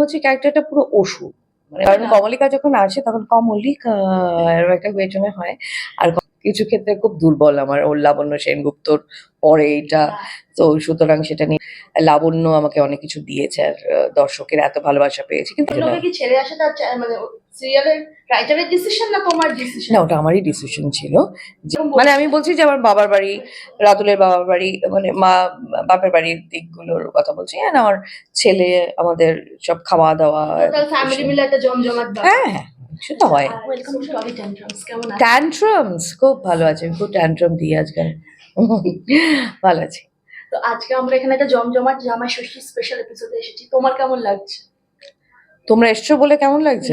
হচ্ছে ক্যারেক্টারটা পুরো অসুর মানে কারণ কমলিকা যখন আসে তখন কমলিকা একটা পেছনে হয়। আর কিছু ক্ষেত্রে খুব দুর্বল আমার ওর লাবণ্য সেনগুপ্তর পরে এটা তো সুতরাং সেটা নিয়ে লাবণ্য আমাকে অনেক কিছু দিয়েছে আর দর্শকের এত ভালোবাসা পেয়েছে। কিন্তু ছেড়ে আসে মানে সিরিয়ালের রাইটারের ডিসিশন না তোমার ডিসিশন না ওটা আমারই ডিসিশন ছিল। মানে আমি বলছি যে আমার বাবার বাড়ি রাতুলের বাবার বাড়ি মানে মা বাপের বাড়ির দিকগুলোর কথা বলছি। হ্যাঁ আমার ছেলে আমাদের সব খাওয়া দাওয়া ফ্যামিলি মিলে একটা জমজমাট। হ্যাঁ হ্যাঁ। সেটা হয়। ট্যান্ট্রামস খুব ভালো আছে খুব ট্যান্ট্রাম দিই আজকাল। ভালো আছে। তো আজকে আমরা এখানে একটা জমজমাট জামাই ষষ্ঠী স্পেশাল এপিসোডে এসেছি। তোমার কেমন লাগছে? তোমরা এসছো বলে কেমন লাগছে?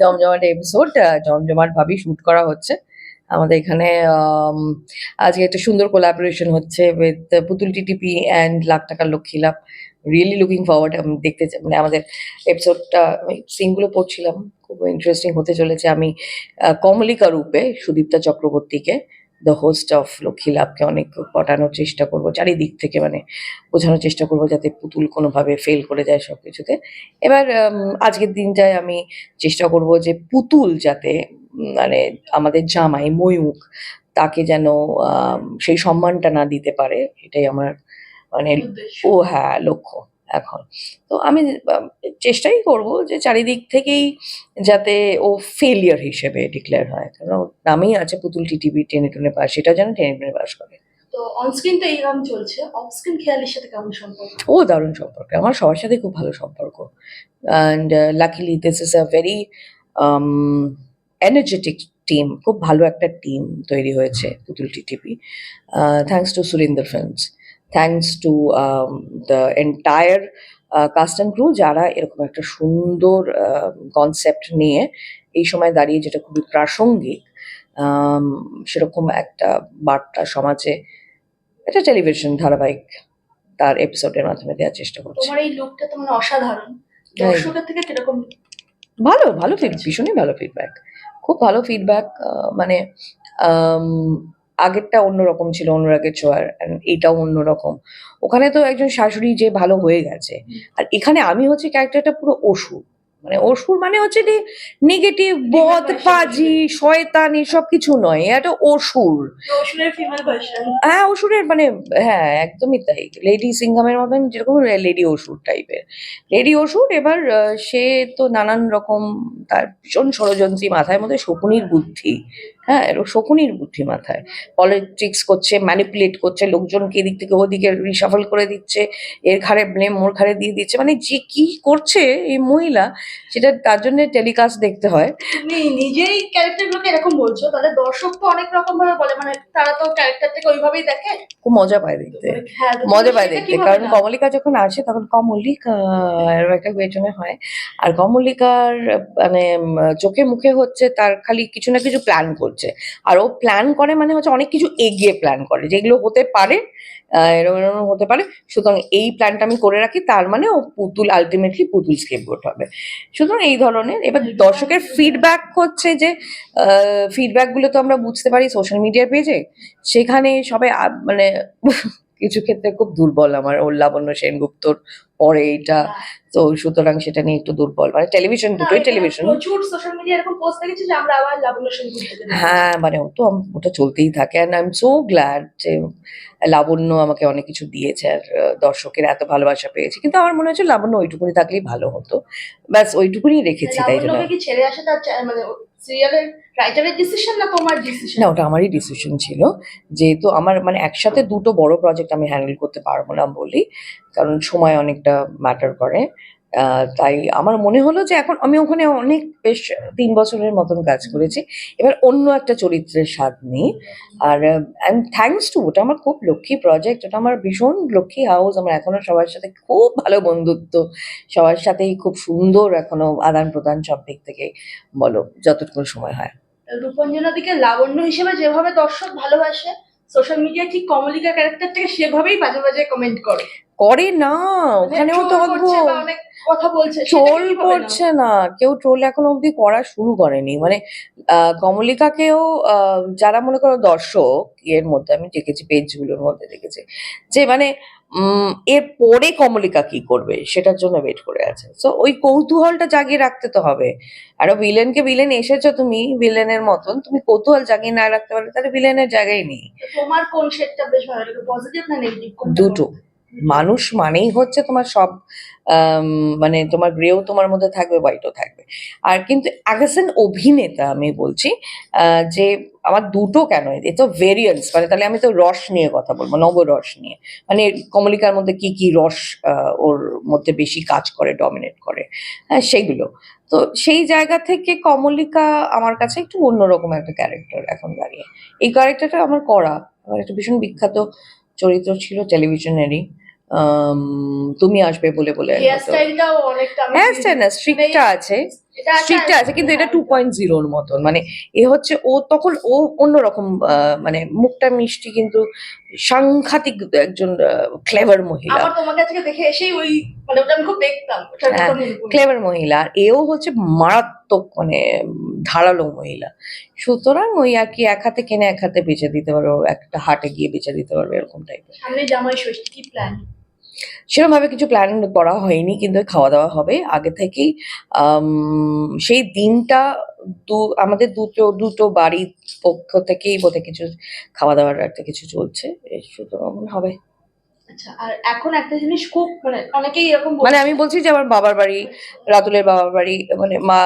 জমজমাট এপিসোড জমজমাট ভাবেই শুট করা হচ্ছে। আমাদের এখানে আজকে একটা সুন্দর কোলাবোরেশন হচ্ছে উইথ পুতুল TTP and Lakh Takar Lakshmi Labh. Really looking forward আমি দেখতে মানে আমাদের এপিসোডটা সিনগুলো পড়ছিলাম, খুব ইন্টারেস্টিং হতে চলেছে। আমি কমলিকা রূপে সুদীপ্তা চক্রবর্তীকে দ্য হোস্ট অফ লক্ষ্মী লাভকে অনেক পটানোর চেষ্টা করব, চারিদিক থেকে মানে বোঝানোর চেষ্টা করব যাতে পুতুল কোনোভাবে ফেল করে যায় সব কিছুতে এবার আজকের দিনটায় আমি চেষ্টা করব যে পুতুল যাতে মানে আমাদের জামাই ময়ূক তাকে যেন সেই সম্মানটা না দিতে পারে, এটাই আমার মানে ও হ্যাঁ লক্ষ্য এখন। তো আমি চেষ্টাই করব যে চারিদিক থেকেই যাতে ও ফেলিয়ার হিসেবে ডিক্লেয়ার হয়। কারণ ওর নামেই আছে পুতুল টিটিভি টেনে টুনে পাস সেটা যেন টেনে টুনে পাস করে। তো অনস্ক্রিন তো এইরকম চলছে। অফ স্ক্রিন খেয়ালির সাথে কেমন সম্পর্ক? ও দারুণ সম্পর্ক। আমার সবার সাথে খুব ভালো সম্পর্ক। And luckily this is a very energetic team খুব ভালো একটা টিম তৈরি হয়েছে Putul TTP thanks to Surinder Films thanks to the entire cast and crew যারা এরকম একটা সুন্দর কনসেপ্ট নিয়ে এই সময় দাঁড়িয়ে যেটা খুবই প্রাসঙ্গিক um, সেরকম একটা বার্তা সমাজে একটা টেলিভিশন ধারাবাহিক তার এপিসোডের মাধ্যমে দেওয়ার চেষ্টা করছে। তোমার এই লুকটা তো মানে অসাধারণ। দর্শকের থেকে কীরকম ভালো ভালো ফিড ভীষণই ভালো ফিডব্যাক খুব ভালো ফিডব্যাক মানে আম, আগেরটা অন্যরকম ছিল অনুরাগের ছোঁয়ার এটাও অন্যরকম। ওখানে তো একজন শাশুড়ি যে ভালো হয়ে গেছে। আর এখানে আমি হচ্ছে ক্যারেক্টারটা পুরো অসুর। মানে অসুর মানে হচ্ছে যে নেগেটিভ বদ পাজি শয়তান এসব কিছু নয়। এটা অসুর। হ্যাঁ অসুরের মানে হ্যাঁ একদমই তাই। লেডি সিংহামের মতন যেরকম লেডি অসুর টাইপের লেডি অসুর এবার সে তো নানান রকম তার ভীষণ ষড়যন্ত্রী মাথায় মধ্যে শকুনির বুদ্ধি। হ্যাঁ শকুনির বুদ্ধি মাথায়। পলিটিক্স করছে ম্যানিপুলেট করছে লোকজনকে এদিক থেকে ওদিকে রিসাফল করে দিচ্ছে এর ঘাড়ে ব্লেম মোর ঘাড়ে দিয়ে দিচ্ছে। মানে যে কি করছে এই মহিলা সেটা তার জন্য টেলিকাস্ট দেখতে হয়। তুমি নিজেই ক্যারেক্টার গুলোকে এরকম বলছো তাহলে দর্শক তো অনেক রকম ভাবে বলে মানে তারা তো ক্যারেক্টারটাকে ওইভাবেই দেখে? খুব মজা পায় দেখতে। হ্যাঁ মজা পায় দেখতে। কারণ কমলিকা যখন আসে তখন কমলিকা এরকম একটা পেছনে হয়। আর কমলিকার মানে চোখে মুখে হচ্ছে তার খালি কিছু না কিছু প্ল্যান করছে। আর ও প্ল্যান করে মানে হচ্ছে অনেক কিছু এগিয়ে প্ল্যান করে। যেগুলো হতে পারে এরকম এরকম হতে পারে। সুতরাং এই প্ল্যানটা আমি করে রাখি। তার মানে ও পুতুল আলটিমেটলি পুতুল স্কেপ হবে। সুতরাং এই ধরনের। এবার দর্শকের ফিডব্যাক হচ্ছে যে ফিডব্যাকগুলো তো আমরা বুঝতে পারি সোশ্যাল মিডিয়ার পেজে সেখানে সবাই মানে কিছু ক্ষেত্রে খুব দুর্বল আমার ওর লাবণ্য সেনগুপ্তর পরে এটা তো সুতরাং সেটা নিয়ে একটু দুর্বল। মানে টেলিভিশন দুটোই টেলিভিশন প্রচুর সোশ্যাল মিডিয়া এরকম পোস্ট দেখেছি যে আমরা আবার লাবণ্য সেন ঘুরতে যেতে চাই। হ্যাঁ মানে ও তো ওটা চলতেই থাকে। And I am so glad যে লাবণ্য আমাকে অনেক কিছু দিয়েছে আর দর্শকের এত ভালোবাসা পেয়েছে। কিন্তু আমার মনে হচ্ছে লাবণ্য ওইটুকুনি থাকলেই ভালো হতো। ব্যাস ওইটুকুনি রেখেছি তাই জন্য ছেড়ে আসে তার মানে ডিসিশন না তোমার ডিসিশন না, ওটা আমারই ডিসিশন ছিল। যেহেতু আমার মানে একসাথে দুটো বড় প্রজেক্ট আমি হ্যান্ডেল করতে পারব না বলি, কারণ সময় অনেকটা ম্যাটার করে। তাই আমার মনে হলো যে এখন আমি ওখানে অনেক বেশ তিন বছরের মতন কাজ করেছি। এবার অন্য একটা চরিত্রের স্বাদ নিই। আর অ্যান্ড থ্যাঙ্কস টু ওটা আমার খুব লক্ষ্মী প্রজেক্ট ওটা আমার ভীষণ লক্ষ্মী হাউস আমার এখনও সবার সাথে খুব ভালো বন্ধুত্ব সবার সাথেই খুব সুন্দর এখনও আদান প্রদান সব দিক থেকে বলো যতটুকু সময় হয়। রূপঞ্জনা দিকে লাবণ্য হিসেবে যেভাবে দর্শক ভালোবাসে সোশ্যাল মিডিয়া ঠিক কমলিকা ক্যারেক্টারটাকে সেভাবেই বাজে বাজে কমেন্ট করে। করে না ওখানেও তো মানে অদ্ভুত। কথা বলছে ট্রোল করছে না। কেউ ট্রোল এখনও অবধি করা শুরু করেনি। মানে কমলিকাকেও যারা মনে করো দর্শক এর মধ্যে আমি দেখেছি পেজগুলোর মধ্যে দেখেছি যে মানে এর পরে কমলিকা কি করবে সেটার জন্য ওয়েট করে আছে। সো ওই কৌতূহলটা জাগিয়ে রাখতে তো হবে। আর ভিলেনকে ভিলেন এসেছ তুমি ভিলেনের মতন তুমি কৌতূহল জাগিয়ে না রাখতে পারলে তাহলে ভিলেনের জায়গায় নেই। তোমার কোন শেডটা বেশ ভালো লাগে? পজিটিভ না নেগেটিভ দুটো। মানুষ মানেই হচ্ছে তোমার সব মানে তোমার গ্রেও তোমার মধ্যে থাকবে হোয়াইটও থাকবে। আর কিন্তু অ্যাজ এন অভিনেতা আমি বলছি যে আমার দুটো কেন এ তো ভেরিয়েন্স মানে তাহলে আমি তো রস নিয়ে কথা বলব নবরস নিয়ে। মানে কমলিকার মধ্যে কি কি রস ওর মধ্যে বেশি কাজ করে ডমিনেট করে হ্যাঁ সেইগুলো তো সেই জায়গা থেকে কমলিকা আমার কাছে একটু অন্যরকম একটা ক্যারেক্টার এখন দাঁড়িয়ে। এই ক্যারেক্টারটা আমার করা, আমার একটা ভীষণ বিখ্যাত চরিত্র ছিল টেলিভিশনেরই। তুমি আসবে বলে বলে হেয়ার হ্যাঁ স্টাইল না স্ট্রিক্টটা আছে। স্ট্রিক্টটা আছে কিন্তু এটা টু পয়েন্ট জিরোর মতন। মানে এ হচ্ছে ও তখন ও অন্যরকম মানে মুখটা মিষ্টি কিন্তু সাংঘাতিক একজন ক্লেভার মহিলা। দেখে এসেই ওই মানে ওটা আমি খুব দেখতাম হ্যাঁ। ক্লেভার মহিলা। আর এও হচ্ছে মারাত্মক মানে ধারালো মহিলা। সুতরাং ওই আর কি এক হাতে কিনে এক হাতে বেচে দিতে পারবে একটা হাটে গিয়ে বেচে দিতে পারবে এরকম টাইপের সেরকম ভাবে কিছু প্ল্যান করা হয়নি কিন্তু খাওয়া দাওয়া হবে। আগে থেকেই সেই দিনটা দু আমাদের দুটো দুটো বাড়ির পক্ষ থেকেই বোধহয় কিছু খাওয়া দাওয়ার একটা কিছু চলছে। সুতরাং হবে। আচ্ছা আর এখন একটা জিনিস খুব মানে অনেকেই এরকম মানে আমি বলছি যে আমার বাবার বাড়ি রাতুলের বাবার বাড়ি মানে মা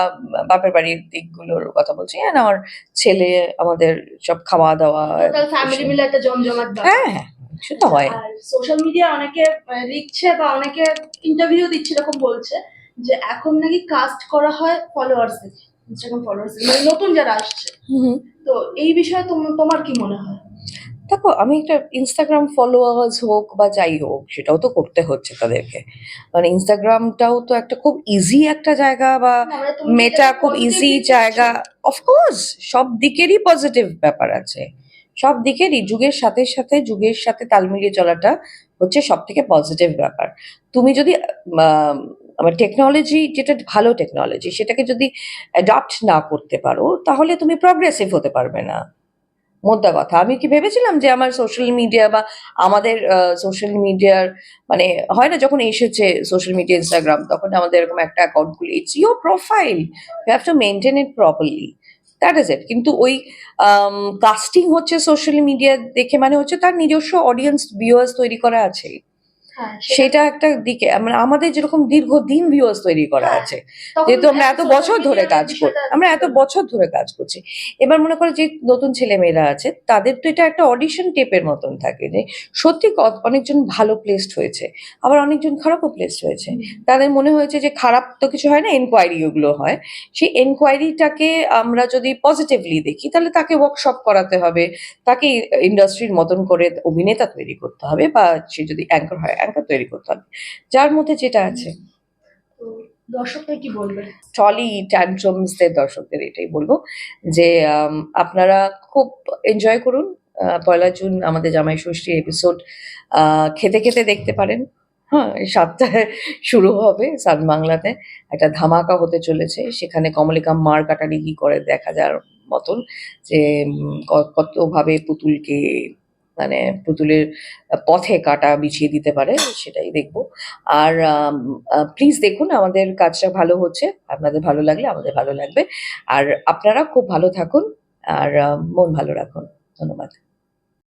বাপের বাড়ির দিকগুলোর কথা বলছি। আর আমার ছেলে আমাদের সব খাওয়া দাওয়া ফ্যামিলি মিলে একটা জমজমাট হ্যাঁ হ্যাঁ সেটা হয়। সোশ্যাল মিডিয়া অনেকে লিখছে বা অনেকে ইন্টারভিউ দিচ্ছে এরকম বলছে যে এখন নাকি কাস্ট করা হয় ফলোয়ার্স ইনস্টাগ্রাম ফলোয়ার্স মানে নতুন যারা আসছে। তো এই বিষয়ে তোম- তোমার কি মনে হয়? দেখো আমি একটা ইনস্টাগ্রাম ফলোয়ার্স হোক বা যাই হোক সেটাও তো করতে হচ্ছে তাদেরকে। মানে ইনস্টাগ্রামটাও তো একটা খুব ইজি একটা জায়গা বা না, মানে মেটা খুব ইজি জায়গা। অফকোর্স সব দিকেরই পজিটিভ ব্যাপার আছে। সব দিকেরই যুগের সাথে সাথে যুগের সাথে তাল মিলিয়ে চলাটা হচ্ছে সব থেকে পজিটিভ ব্যাপার। তুমি যদি আম, আমার টেকনোলজি যেটা ভালো টেকনোলজি সেটাকে যদি অ্যাডাপ্ট না করতে পারো তাহলে তুমি প্রগ্রেসিভ হতে পারবে না। মোদ্দা কথা। আমি কি ভেবেছিলাম যে আমার সোশ্যাল মিডিয়া বা আমাদের সোশ্যাল মিডিয়ার মানে হয় না যখন এসেছে সোশ্যাল মিডিয়া ইনস্টাগ্রাম তখন আমাদের এরকম একটা অ্যাকাউন্ট খুলে it's your profile you have to maintain it properly that is it কিন্তু ওই কাস্টিং হচ্ছে সোশ্যাল মিডিয়া দেখে মানে হচ্ছে তার নিজস্ব অডিয়েন্স ভিউয়ার্স তৈরি করা আছে। সেটা- সেটা একটা দিকে মানে আমাদের যেরকম দীর্ঘদিন ভিউয়ার্স তৈরি করা হ্যাঁ, আছে যেহেতু আমরা এত বছর ধরে কাজ করি আমরা এত বছর ধরে কাজ করছি। এবার মনে করো যে নতুন ছেলে মেয়েরা আছে তাদের তো এটা একটা অডিশন টেপের মতন থাকে যে সত্যি অনেকজন ভালো প্লেসড হয়েছে আবার অনেকজন খারাপও প্লেসড হয়েছে। তাদের মনে হয়েছে যে খারাপ তো কিছু হয় না এনকোয়ারি ওগুলো হয়। সেই এনকোয়ারিটাকে আমরা যদি পজিটিভলি দেখি তাহলে তাকে ওয়ার্কশপ করাতে হবে তাকে ইন্ডাস্ট্রির মতন করে অভিনেতা তৈরি করতে হবে বা সে যদি অ্যাঙ্কার হয় অ্যাঙ্কার তৈরি করতে হবে। যার মধ্যে যেটা আছে। তো দর্শকরা কি বলবে? টলি ট্যান্ট্রামসদের দর্শকদের এটাই বলব যে আপনারা খুব এনজয় করুন। পয়লা জুন আমাদের জামাই ষষ্ঠীর এপিসোড খেতে খেতে দেখতে পারেন। হ্যাঁ সাতটায় শুরু হবে সান বাংলাতে। একটা ধামাকা হতে চলেছে। সেখানে কমলিকা মার কাটারি কি করে দেখা যাওয়ার মতন যে কতভাবে পুতুলকে মানে পুতুলের পথে কাটা বিছিয়ে দিতে পারে, সেটাই দেখব। আর প্লিজ দেখুন, আমাদের কাজটা ভালো হচ্ছে। আপনাদের ভালো লাগলে আমাদের ভালো লাগবে। আর আপনারা খুব ভালো থাকুন, আর মন ভালো রাখুন। ধন্যবাদ।